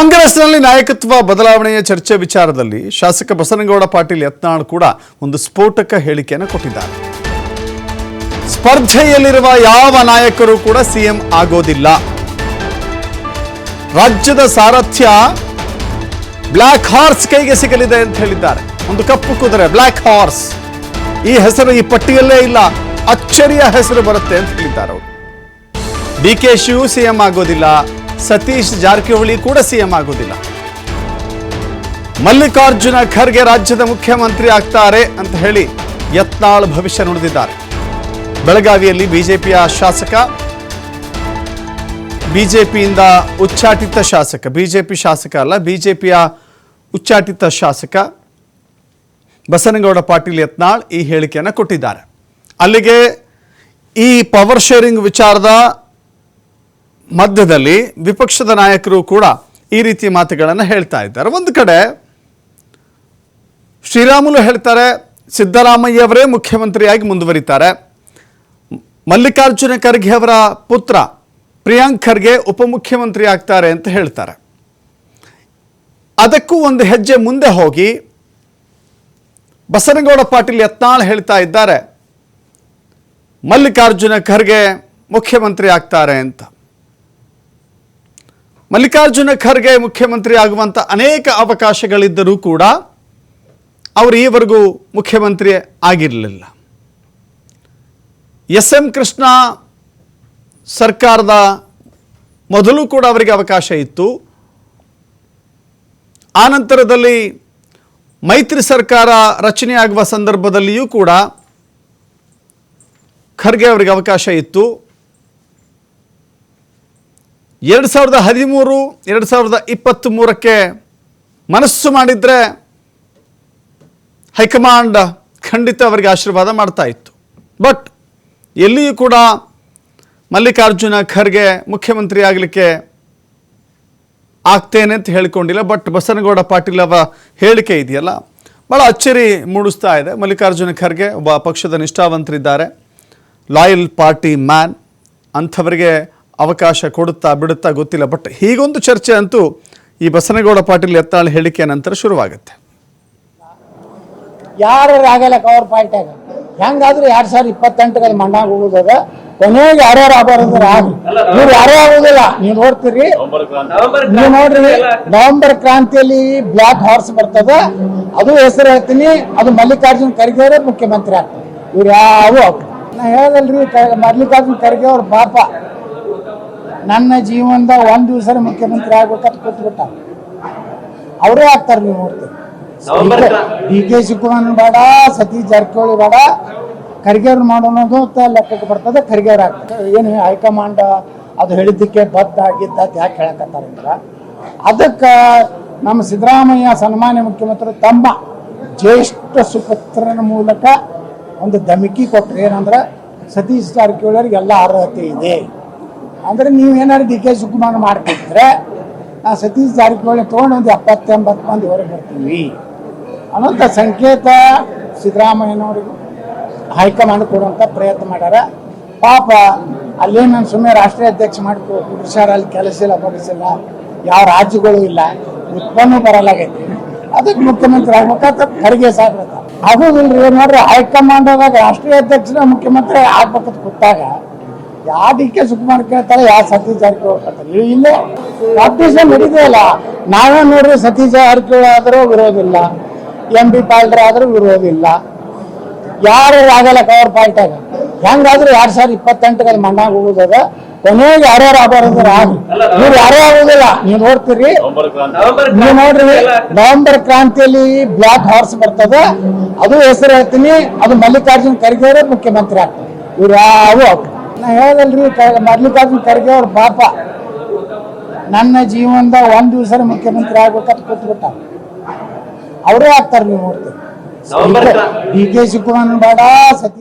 ಕಾಂಗ್ರೆಸ್ನಲ್ಲಿ ನಾಯಕತ್ವ ಬದಲಾವಣೆಯ ಚರ್ಚೆ ವಿಚಾರದಲ್ಲಿ ಶಾಸಕ ಬಸನಗೌಡ ಪಾಟೀಲ್ ಯತ್ನಾಳ್ ಕೂಡ ಒಂದು ಸ್ಫೋಟಕ ಹೇಳಿಕೆಯನ್ನು ಕೊಟ್ಟಿದ್ದಾರೆ. ಸ್ಪರ್ಧೆಯಲ್ಲಿರುವ ಯಾವ ನಾಯಕರು ಕೂಡ ಸಿಎಂ ಆಗೋದಿಲ್ಲ. ರಾಜ್ಯದ ಸಾರಥ್ಯ ಬ್ಲ್ಯಾಕ್ ಹಾರ್ಸ್ ಕೈಗೆ ಸಿಗಲಿದೆ ಅಂತ ಹೇಳಿದ್ದಾರೆ. ಒಂದು ಕಪ್ಪು ಕುದುರೆ ಬ್ಲ್ಯಾಕ್ ಹಾರ್ಸ್. ಈ ಹೆಸರು ಈ ಪಟ್ಟಿಯಲ್ಲೇ ಇಲ್ಲ. ಅಚ್ಚರಿಯ ಹೆಸರು ಬರುತ್ತೆ ಅಂತ ಹೇಳಿದ್ದಾರೆ ಅವರು. ಡಿ ಕೆ ಸಿಎಂ ಆಗೋದಿಲ್ಲ. ಸತೀಶ್ ಜಾರಕಿಹೊಳಿ ಕೂಡ ಸಿಎಂ ಆಗೋದಿಲ್ಲ. ಮಲ್ಲಿಕಾರ್ಜುನ ಖರ್ಗೆ ರಾಜ್ಯದ ಮುಖ್ಯಮಂತ್ರಿ ಆಗ್ತಾರೆ ಅಂತ ಹೇಳಿ ಯತ್ನಾಳ್ ಭವಿಷ್ಯ ನುಡಿದಿದ್ದಾರೆ. ಬೆಳಗಾವಿಯಲ್ಲಿ ಬಿಜೆಪಿಯ ಶಾಸಕ, ಬಿಜೆಪಿಯಿಂದ ಉಚ್ಚಾಟಿತ ಶಾಸಕ, ಬಿಜೆಪಿ ಶಾಸಕ ಅಲ್ಲ, ಬಿಜೆಪಿಯ ಉಚ್ಚಾಟಿತ ಶಾಸಕ ಬಸನಗೌಡ ಪಾಟೀಲ್ ಯತ್ನಾಳ್ ಈ ಹೇಳಿಕೆಯನ್ನು ಕೊಟ್ಟಿದ್ದಾರೆ. ಅಲ್ಲಿಗೆ ಈ ಪವರ್ ಶೇರಿಂಗ್ ವಿಚಾರದ ಮಧ್ಯದಲ್ಲಿ ವಿಪಕ್ಷದ ನಾಯಕರು ಕೂಡ ಈ ರೀತಿ ಮಾತುಗಳನ್ನು ಹೇಳ್ತಾ ಇದ್ದಾರೆ. ಒಂದು ಕಡೆ ಶ್ರೀರಾಮುಲು ಹೇಳ್ತಾರೆ ಸಿದ್ದರಾಮಯ್ಯವರೇ ಮುಖ್ಯಮಂತ್ರಿಯಾಗಿ ಮುಂದುವರಿತಾರೆ. ಮಲ್ಲಿಕಾರ್ಜುನ ಖರ್ಗೆ ಅವರ ಪುತ್ರ ಪ್ರಿಯಾಂಕ್ ಖರ್ಗೆ ಉಪಮುಖ್ಯಮಂತ್ರಿ ಆಗ್ತಾರೆ ಅಂತ ಹೇಳ್ತಾರೆ. ಅದಕ್ಕೂ ಒಂದು ಹೆಜ್ಜೆ ಮುಂದೆ ಹೋಗಿ ಬಸನಗೌಡ ಪಾಟೀಲ್ ಯತ್ನಾಳ್ ಹೇಳ್ತಾ ಇದ್ದಾರೆ, ಮಲ್ಲಿಕಾರ್ಜುನ ಖರ್ಗೆ ಮುಖ್ಯಮಂತ್ರಿ ಆಗ್ತಾರೆ ಅಂತ. ಮಲ್ಲಿಕಾರ್ಜುನ ಖರ್ಗೆ ಮುಖ್ಯಮಂತ್ರಿ ಆಗುವಂಥ ಅನೇಕ ಅವಕಾಶಗಳಿದ್ದರೂ ಕೂಡ ಅವರು ಈವರೆಗೂ ಮುಖ್ಯಮಂತ್ರಿ ಆಗಿರಲಿಲ್ಲ. ಎಸ್ ಎಂ ಕೃಷ್ಣ ಸರ್ಕಾರದ ಮೊದಲು ಕೂಡ ಅವರಿಗೆ ಅವಕಾಶ ಇತ್ತು. ಆನಂತರದಲ್ಲಿ ಮೈತ್ರಿ ಸರ್ಕಾರ ರಚನೆಯಾಗುವ ಸಂದರ್ಭದಲ್ಲಿಯೂ ಕೂಡ ಖರ್ಗೆ ಅವರಿಗೆ ಅವಕಾಶ ಇತ್ತು. ಎರಡು ಸಾವಿರದ ಹದಿಮೂರು, ಎರಡು ಸಾವಿರದ ಇಪ್ಪತ್ತ್ ಮೂರಕ್ಕೆ ಮನಸ್ಸು ಮಾಡಿದರೆ ಹೈಕಮಾಂಡ್ ಖಂಡಿತ ಅವರಿಗೆ ಆಶೀರ್ವಾದ ಮಾಡ್ತಾ ಇತ್ತು. ಬಟ್ ಎಲ್ಲಿಯೂ ಕೂಡ ಮಲ್ಲಿಕಾರ್ಜುನ ಖರ್ಗೆ ಮುಖ್ಯಮಂತ್ರಿ ಆಗಲಿಕ್ಕೆ ಆಗ್ತೇನೆ ಅಂತ ಹೇಳಿಕೊಂಡಿಲ್ಲ, ಬಟ್ ಬಸನಗೌಡ ಪಾಟೀಲ್ ಅವರ ಹೇಳಿಕೆ ಇದೆಯಲ್ಲ ಭಾಳ ಅಚ್ಚರಿ ಮೂಡಿಸ್ತಾ ಇದೆ. ಮಲ್ಲಿಕಾರ್ಜುನ ಖರ್ಗೆ ಒಬ್ಬ ಪಕ್ಷದ ನಿಷ್ಠಾವಂತರಿದ್ದಾರೆ. ಲಾಯಲ್ ಪಾರ್ಟಿ ಮ್ಯಾನ್, ಅಂಥವರಿಗೆ ಅವಕಾಶ ಕೊಡುತ್ತಾ ಬಿಡುತ್ತಾ ಗೊತ್ತಿಲ್ಲ. ಬಟ್ ಹೀಗೊಂದು ಚರ್ಚೆ ಅಂತೂ ಈ ಬಸನಗೌಡ ಪಾಟೀಲ್ ಎತ್ತಾಳ ಹೇಳಿಕೆಯ ನಂತರ ಶುರುವಾಗುತ್ತೆ. ಯಾರು ಆಗಲ್ಲ ಕವರ್ ಪಾಯಿಂಟ್ಯಾಗ ಹೆಂಗಾದ್ರೂ ಎರಡ್ ಸಾವಿರದ ಇಪ್ಪತ್ತೆಂಟಕ್ಕೆ ಅದು ಮಣ್ಣಾಗ ಹೋಗುದದ ಕೊನೆಗೆ ಯಾರ್ಯಾರು ಆಗೋರಂದ್ರೆ ಆಗಲಿ. ಇವ್ರು ಯಾರೇ ಆಗುದಿಲ್ಲ. ನೀವು ನೋಡ್ತೀರಿ. ನೀವು ನೋಡ್ರಿ, ನವೆಂಬರ್ ಕ್ರಾಂತಿಯಲ್ಲಿ ಬ್ಲಾಕ್ ಹಾರ್ಸ್ ಬರ್ತದ. ಅದು ಹೆಸರು ಹೇಳ್ತೀನಿ. ಅದು ಮಲ್ಲಿಕಾರ್ಜುನ್ ಖರ್ಗೆ ಅವರೇ ಮುಖ್ಯಮಂತ್ರಿ ಆಗ್ತಾರೆ. ಇವ್ರು ಯಾವ ನಾ ಹೇಳದಲ್ರಿ ಮಲ್ಲಿಕಾರ್ಜುನ್ ಖರ್ಗೆ ಅವ್ರ ಪಾಪ. ನನ್ನ ಜೀವನದ ಒಂದ್ ದಿವಸ ಮುಖ್ಯಮಂತ್ರಿ ಆಗ್ಬೇಕಂತ ಕೂತ್ಬಿಟ್ಟ ಅವರೇ ಆಗ್ತಾರೆ ನೀವು ಮೂರ್ತಿ ಡಿ ಕೆ ಶಿವಕುಮಾರ್ ಬೇಡ ಸತೀಶ್ ಜಾರಕಿಹೊಳಿ ಬೇಡ ಖರ್ಗೆ ಅವ್ರು ಮಾಡೋಣದು ಅಂತ ಲೆಕ್ಕಕ್ಕೆ ಬರ್ತದೆ ಖರ್ಗೆ ಅವ್ರು ಆಗ್ತಾರೆ. ಏನು ಹೈಕಮಾಂಡ್ ಅದು ಹೇಳಿದ್ದಕ್ಕೆ ಬದ್ಧ ಆಗಿದ್ದ ಯಾಕೆ ಹೇಳಕತ್ತಾರ ಅದಕ್ಕೆ ನಮ್ಮ ಸಿದ್ದರಾಮಯ್ಯ ಸನ್ಮಾನ್ಯ ಮುಖ್ಯಮಂತ್ರಿ ತಮ್ಮ ಜ್ಯೇಷ್ಠ ಸುಪುತ್ರನ ಮೂಲಕ ಒಂದು ಧಮಕಿ ಕೊಟ್ಟರೆ ಏನಂದ್ರೆ ಸತೀಶ್ ಜಾರಕಿಹೊಳಿ ಎಲ್ಲ ಅರ್ಹತೆ ಇದೆ. ಅಂದ್ರೆ ನೀವು ಏನಾದ್ರು ಡಿ ಕೆ ಶಿವಕುಮಾರ್ ಮಾಡ್ತಿದ್ರೆ ನಾ ಸತೀಶ್ ಜಾರಕಿಹೊಳಿ ತೊಗೊಂಡು ಒಂದು ಎಪ್ಪತ್ತೆಂಬತ್ತು ಮಂದಿ ಹೊರಗೆ ಬರ್ತೀವಿ ಅನ್ನೋಂಥ ಸಂಕೇತ ಸಿದ್ದರಾಮಯ್ಯನವರಿಗೂ ಹೈಕಮಾಂಡ್ ಕೊಡುವಂಥ ಪ್ರಯತ್ನ ಮಾಡ್ಯಾರ. ಪಾಪ ಅಲ್ಲೇ ನಾನು ಸುಮ್ಮನೆ ರಾಷ್ಟ್ರೀಯ ಅಧ್ಯಕ್ಷ ಮಾಡಿ ಕುಡಿಸ್ಯಾರ ಅಲ್ಲಿ ಕೆಲಸ ಇಲ್ಲ ಬಡಿಸಿಲ್ಲ ಯಾವ ರಾಜ್ಯಗಳು ಇಲ್ಲ ಉತ್ಪನ್ನ ಬರಲಾಗೈತಿ ಅದಕ್ಕೆ ಮುಖ್ಯಮಂತ್ರಿ ಆಗ್ಬೇಕಾದ್ರೆ ಖರ್ಗೆ ಆಗೋದಿಲ್ಲ ರೀ ನೋಡ್ರಿ ಹೈಕಮಾಂಡ್ದಾಗ ರಾಷ್ಟ್ರೀಯ ಅಧ್ಯಕ್ಷರ ಮುಖ್ಯಮಂತ್ರಿ ಆಗ್ಬೇಕಂತ ಕೂತಾಗ ಯಾವ ಡಿ ಕೆ ಕೇಳ್ತಾರೆ ಯಾವ ಸತೀಶ್ ಜಾರಕಿಹೊಳಿ ಇಲ್ಲೇ ಕಾಂಪಿಟೇಷನ್ ನಡೀತಲ್ಲ ನಾವೇ ನೋಡ್ರಿ ಸತೀಶ್ ಜಾರಕಿಹೊಳಿ ಆದರೂ ವಿರೋಧ ಇಲ್ಲ ಎಂ ಬಿ ಪಾಲ್ಡ್ರ ಆದ್ರೂ ವಿರೋಧ ಇಲ್ಲ ಯಾರು ಆಗಲ್ಲ ಕವರ್ ಪಾಲ್ಟಾಗ ಹೆಂಗಾದ್ರೂ ಎರಡ್ ಸಾವಿರದ ಇಪ್ಪತ್ತೆಂಟಕ್ಕೆ ಅದು ಮಣ್ಣಾಗ ಹೋಗುದದ ಕೊನೆಗೆ ಯಾರ್ಯಾರು ಆಗೋರಂದ್ರೆ ಆಗಿ ಇವ್ರು ಯಾರೇ ಆಗೋದಿಲ್ಲ. ನೀವು ನೋಡ್ತೀರಿ. ನೀವು ನೋಡ್ರಿ, ನವೆಂಬರ್ ಕ್ರಾಂತಿಯಲ್ಲಿ ಬ್ಲಾಕ್ ಹಾರ್ಸ್ ಬರ್ತದ. ಅದು ಹೆಸರು ಹೇಳ್ತೀನಿ. ಅದು ಮಲ್ಲಿಕಾರ್ಜುನ್ ಖರ್ಗೆ ಮುಖ್ಯಮಂತ್ರಿ ಆಗ್ತದೆ ಇವ್ರು ಯಾವ ನಾ ಹೇಳದಲ್ರಿ ಕ- ಮಲ್ಲಿಕಾರ್ಜುನ್ ಖರ್ಗೆ ಅವ್ರ ಪಾಪ. ನನ್ನ ಜೀವನದ ಒಂದ್ ದಿವಸ ಮುಖ್ಯಮಂತ್ರಿ ಆಗ್ಬೇಕಂತ ಕೂತ್ಬಿಟ್ಟ ಅವರೇ ಆಗ್ತಾರೆ ನೀವು ನೋಡ್ತೀರಿ ಡಿ ಕೆ ಶಿವಕುಮಾರ್ ಬೇಡ ಸತೀಶ್